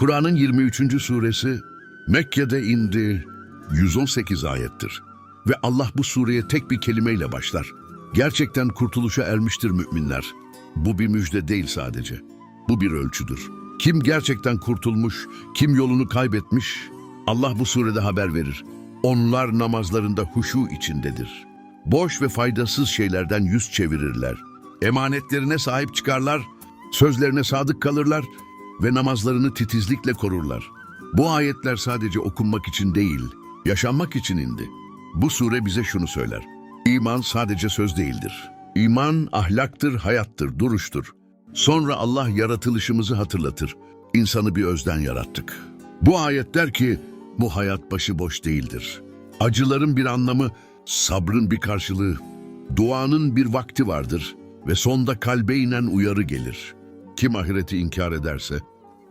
Kur'an'ın 23. suresi Mekke'de indi 118 ayettir. Ve Allah bu sureye tek bir kelimeyle başlar. Gerçekten kurtuluşa ermiştir müminler. Bu bir müjde değil sadece. Bu bir ölçüdür. Kim gerçekten kurtulmuş, kim yolunu kaybetmiş, Allah bu surede haber verir. Onlar namazlarında huşu içindedir. Boş ve faydasız şeylerden yüz çevirirler. Emanetlerine sahip çıkarlar, sözlerine sadık kalırlar ve namazlarını titizlikle korurlar. Bu ayetler sadece okunmak için değil, yaşanmak için indi. Bu sure bize şunu söyler. İman sadece söz değildir. İman ahlaktır, hayattır, duruştur. Sonra Allah yaratılışımızı hatırlatır. İnsanı bir özden yarattık. Bu ayet der ki, bu hayat başıboş değildir. Acıların bir anlamı, sabrın bir karşılığı, duanın bir vakti vardır ve sonda kalbe inen uyarı gelir. Kim ahireti inkar ederse,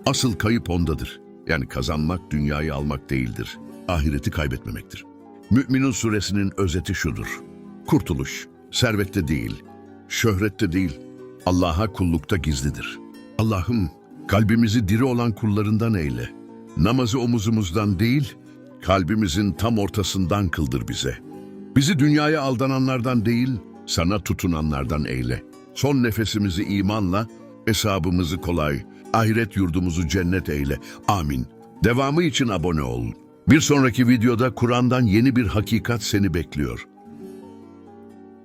asıl kayıp ondadır. Yani kazanmak dünyayı almak değildir. Ahireti kaybetmemektir. Mü'minun suresinin özeti şudur. Kurtuluş, servette değil, şöhrette değil, Allah'a kullukta gizlidir. Allah'ım kalbimizi diri olan kullarından eyle. Namazı omuzumuzdan değil, kalbimizin tam ortasından kıldır bize. Bizi dünyaya aldananlardan değil, sana tutunanlardan eyle. Son nefesimizi imanla, hesabımızı kolay, ahiret yurdumuzu cennet eyle. Amin. Devamı için abone ol. Bir sonraki videoda Kur'an'dan yeni bir hakikat seni bekliyor.